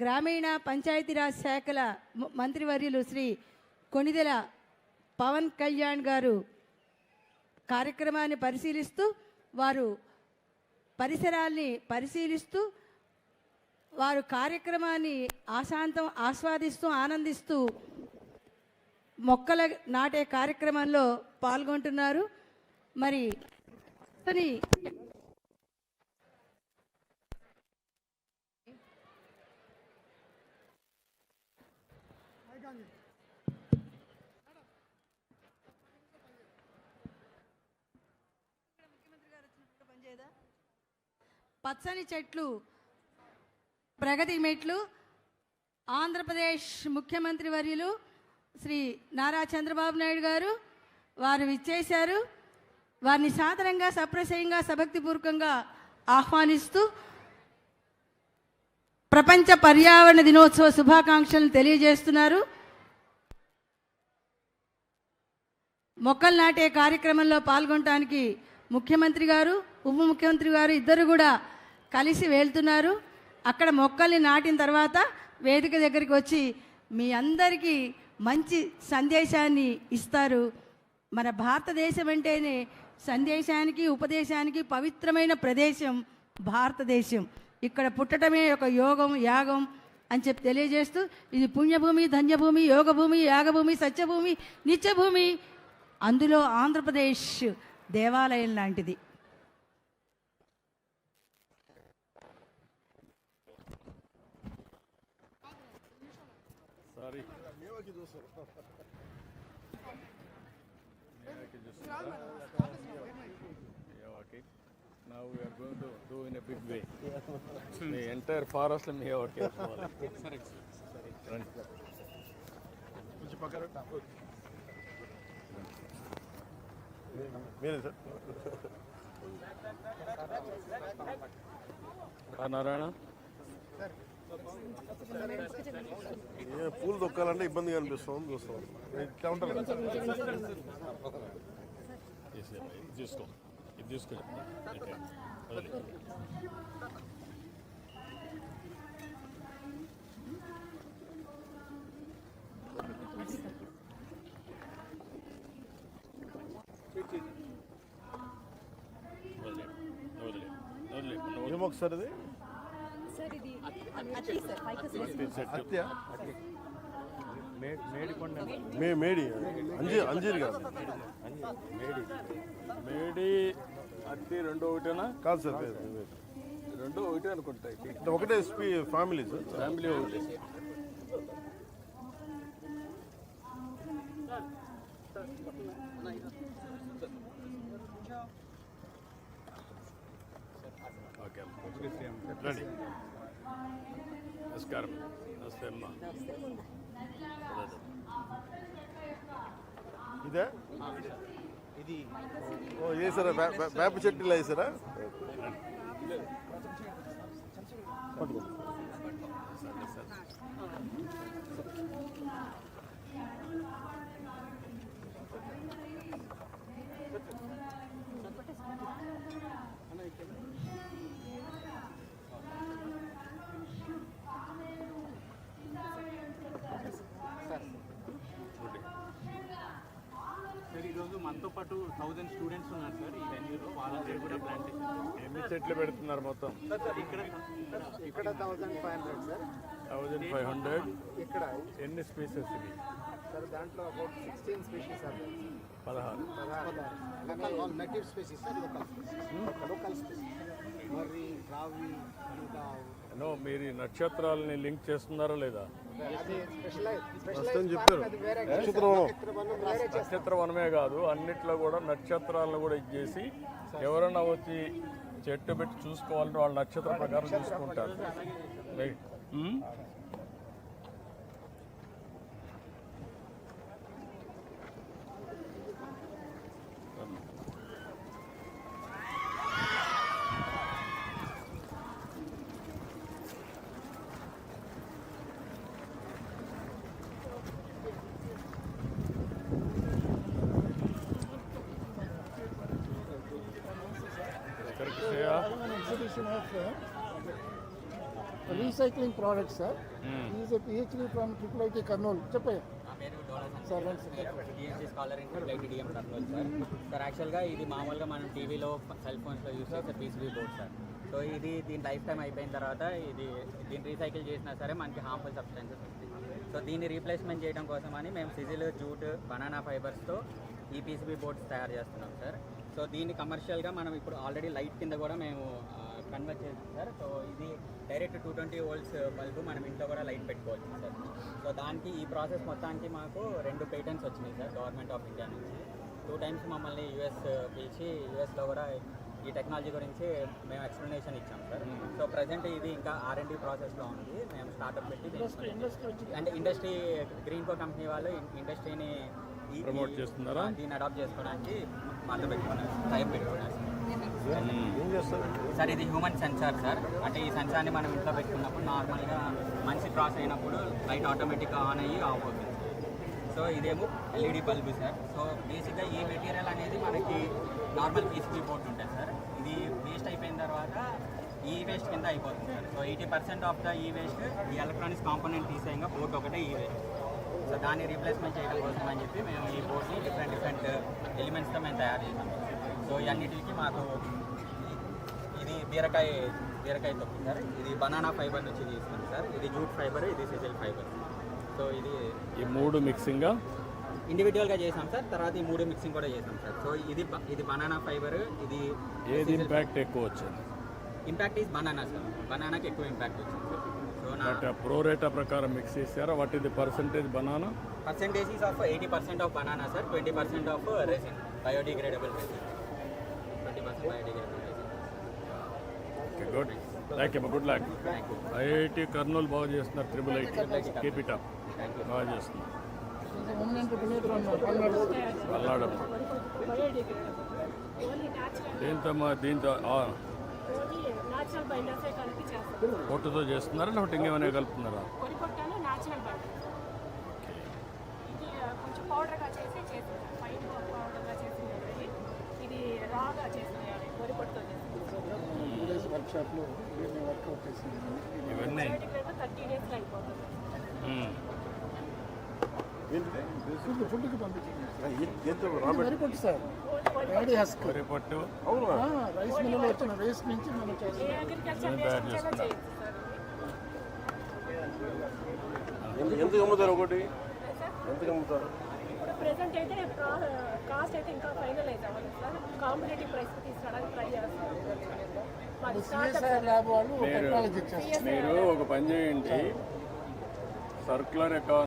గ్రామీణ పంచాయతీరాజ్ శాఖల మంత్రివర్యులు శ్రీ కొనిదెల పవన్ కళ్యాణ్ గారు కార్యక్రమాన్ని పరిశీలిస్తూ వారు పరిసరాల్ని పరిశీలిస్తూ వారు కార్యక్రమాన్ని ఆశాంతం ఆస్వాదిస్తూ ఆనందిస్తూ మొక్కల నాటే కార్యక్రమంలో పాల్గొంటున్నారు. మరి పచ్చని చెట్లు ప్రగతి మెట్లు ఆంధ్రప్రదేశ్ ముఖ్యమంత్రి వర్యులు శ్రీ నారా చంద్రబాబు నాయుడు గారు వారు విచ్చేశారు. వారిని సాధారణంగా సప్రశయంగా సభక్తిపూర్వకంగా ఆహ్వానిస్తూ ప్రపంచ పర్యావరణ దినోత్సవ శుభాకాంక్షలను తెలియజేస్తున్నారు. మొక్కలు నాటే కార్యక్రమంలో పాల్గొనడానికి ముఖ్యమంత్రి గారు ఉప ముఖ్యమంత్రి గారు ఇద్దరు కూడా కలిసి వెళ్తున్నారు. అక్కడ మొక్కల్ని నాటిన తర్వాత వేదిక దగ్గరికి వచ్చి మీ అందరికీ మంచి సందేశాన్ని ఇస్తారు. మన భారతదేశం అంటేనే సందేశానికి ఉపదేశానికి పవిత్రమైన ప్రదేశం భారతదేశం. ఇక్కడ పుట్టడమే ఒక యోగం యాగం అని చెప్పి తెలియజేస్తూ ఇది పుణ్యభూమి ధన్యభూమి యోగభూమి యాగభూమి సత్యభూమి నిత్యభూమి. అందులో ఆంధ్రప్రదేశ్ దేవాలయం లాంటిది Sorry. Yeah, okay. Now we are going to do in a big way. The entire forest may have careful. రండి. మీరే సార్. నారాయణ? ఏ పూలు తొక్కాలంటే ఇబ్బందిగా అనిపిస్తుంది చూస్తాం. ఇట్లా ఉంటారు తీసుకో. ఇది తీసుకో. ఏమో ఒకసారి సార్ సార్ ఫైకస్ హత్య మే మేడి. అంజీర్ అంజీర్ కాదు మేడి అత్తి రెండు ఒకటేనా? కాదు సార్. రెండు ఒకటే అనుకుంటాయి. ఒకటే ఎస్పీ ఫ్యామిలీ సార్ ఫ్యామిలీ ఒకటి. రండి. నమస్కారం. నమస్తే అమ్మా. ఇదే? ఓ వేసారా? వేప చెట్టులో వేసారా? సార్ మనతో పాటు థౌజండ్ స్టూడెంట్స్ ఉన్నారు సార్ ఈ వెన్యూలో వాళ్ళ పేరు కూడా ప్లాంటేషన్ ఎన్ని చెట్లు పెడుతున్నారు మొత్తం? ఇక్కడ ఇక్కడ thousand five hundred sir. Thousand five hundred ఇక్కడ. ఎన్ని స్పీసెస్ ఇవి? సార్ దాంట్లో అబౌట్ సిక్స్టీన్ స్పీషీస్ ఆర్ పదహారు. All native species sir local local species మర్రి రావి ఇంకా నో మీరు నక్షత్రాలని లింక్ చేస్తున్నారా లేదా? నక్షత్రం వనమే కాదు అన్నిట్లో కూడా నక్షత్రాలను కూడా ఇచ్చేసి ఎవరైనా వచ్చి చెట్టు పెట్టి చూసుకోవాలంటే వాళ్ళ నక్షత్ర ప్రకారం చూసుకుంటారు. రైట్. ఉమ్? ఎక్కడికి Shreya? Recycling product sir is a PhD from triple IT Kurnool చెప్పయ్యా నా పేరు Dola sir DSc scholar in triple IT DM Kurnool sir sir యాక్చువల్గా ఇది మామూలుగా మనం టీవీలో సెల్ ఫోన్స్లో యూస్ చేసే పీసీబీ బోర్డ్ సార్ సో ఇది దీని లైఫ్ టైం అయిపోయిన తర్వాత ఇది దీన్ని రీసైకిల్ చేసినా సరే మనకి హార్మ్ఫుల్ సబ్స్టెన్సెస్ వస్తాయి. సో దీన్ని రీప్లేస్మెంట్ చేయడం కోసమని మేము సిజిల్ జూట్ బనానా ఫైబర్స్తో ఈ పీసీబీ బోర్డ్స్ తయారు చేస్తున్నాం సార్ సో దీన్ని కమర్షియల్గా మనం ఇప్పుడు ఆల్రెడీ లైట్ కింద కూడా మేము కన్వర్ట్ చేసాం సార్. సో ఇది direct two twenty volts bulb మనం ఇంట్లో కూడా లైట్ పెట్టుకోవచ్చు సార్. సో దానికి ఈ ప్రాసెస్ మొత్తానికి మాకు రెండు పేటెంట్స్ వచ్చినాయి సార్ గవర్నమెంట్ ఆఫ్ ఇండియా నుంచి. టూ టైమ్స్ మమ్మల్ని యూఎస్ పిలిచి యూఎస్లో కూడా ఈ టెక్నాలజీ గురించి మేము ఎక్స్ప్లెనేషన్ ఇచ్చాం సార్. సో ప్రజెంట్ ఇది ఇంకా ఆర్ అండ్ డి ప్రాసెస్లో ఉంది. మేము స్టార్ట్అప్ పెట్టి అంటే ఇండస్ట్రీ గ్రీన్ కో కంపెనీ వాళ్ళు ఇండస్ట్రీని ఈ- చేస్తున్నారా? దీన్ని అడాప్ట్ చేసుకోవడానికి మాతో పెట్టుకున్నారు. టైం పెట్టుకున్నారు సార్. ఇది హ్యూమన్ సెన్సార్ సార్. అంటే ఈ సెన్సార్ని మనం ఇంట్లో పెట్టుకున్నప్పుడు నార్మల్గా మనిషి క్రాస్ అయినప్పుడు లైట్ ఆటోమేటిక్గా ఆన్ అయ్యి ఆఫ్ అవుతుంది. సో ఇదేమో ఎల్ఈడి బల్బు సార్. సో బేసిక్గా ఈ మెటీరియల్ అనేది మనకి నార్మల్ పీసీబీ బోర్డు ఉంటుంది సార్. ఇది వేస్ట్ అయిపోయిన తర్వాత ఈ వేస్ట్ కింద అయిపోతుంది sir. So eighty percent of the ఈ వేస్ట్ ఈ ఎలక్ట్రానిక్స్ కాంపోనెంట్ తీసేయంగా బోర్డు ఒకటే ఈ వేస్ట్ సో దాన్ని రీప్లేస్మెంట్ చేయడం కోసం అని చెప్పి మేము ఈ బోర్డ్ని డిఫరెంట్ డిఫరెంట్ ఎలిమెంట్స్తో మేము తయారు చేసాం. సో ఇవన్నిటికి మాకు ఇది బీరకాయ బీరకాయ తొక్కు సార్. ఇది బనానా ఫైబర్ నుంచి తీసుకుంది సార్. ఇది జూట్ ఫైబర్ ఇది సిజిల్ ఫైబర్. సో ఇది ఈ మూడు మిక్సింగ్గా ఇండివిజువల్గా చేసాం సార్. తర్వాత ఈ మూడు మిక్సింగ్ కూడా చేసాం సార్. సో ఇది ఇది బనానా ఫైబర్ ఇది ఏది ఇంపాక్ట్ ఎక్కువ వచ్చింది? ఇంపాక్ట్ ఈజ్ బనానా సార్ బనానాకి ఎక్కువ ఇంపాక్ట్ వచ్చింది సార్. సో ప్రోరేటా ప్రకారం మిక్స్ చేశారా? వాట్ ఇది percentage banana percentage is of eighty percent of banana sir twenty percent of resin biodegradable resin twenty percent biodegradable resin okay good thank you good luck IIT Kurnool బాగా చేస్తున్నారు triple IT keep it up బాగా చేస్తున్నారు పల్నాడు దీంతో మా దీంతో పొట్టుతో చేస్తున్నారా లేకపోతే ఇంకేమైనా కలుపుతున్నారా పొడి పొట్టాను న్యాచురల్ బైండర్ ఇది ఆ, కొంచెం పౌడర్గా చేసి చేసింది ఫైన్ పౌడర్గా చేసింది ఇది ఇది రాగా చేసింది పొడి పొట్టుతో చేసింది దీన్ని వర్కౌట్ చేసింది? ఇవన్నీ. ఫుడ్కి పంపించింది సార్. డాడీ హస్క్ పొట్టు. రైస్ మిల్లులో వచ్చిన నుంచి మనం ఎంత అమ్ముతారు ఒకటి? ఎంతకు అమ్ముతారు ఇప్పుడు ప్రెసెంట్ అయితే కాస్ట్ అయితే ఇంకా అవ్వాలి సార్. కాంపిటేటివ్ ప్రైస్ తీసుకురావడానికి ట్రై చేస్తాం. మీరు ఒక పని చేయండి. Circular economy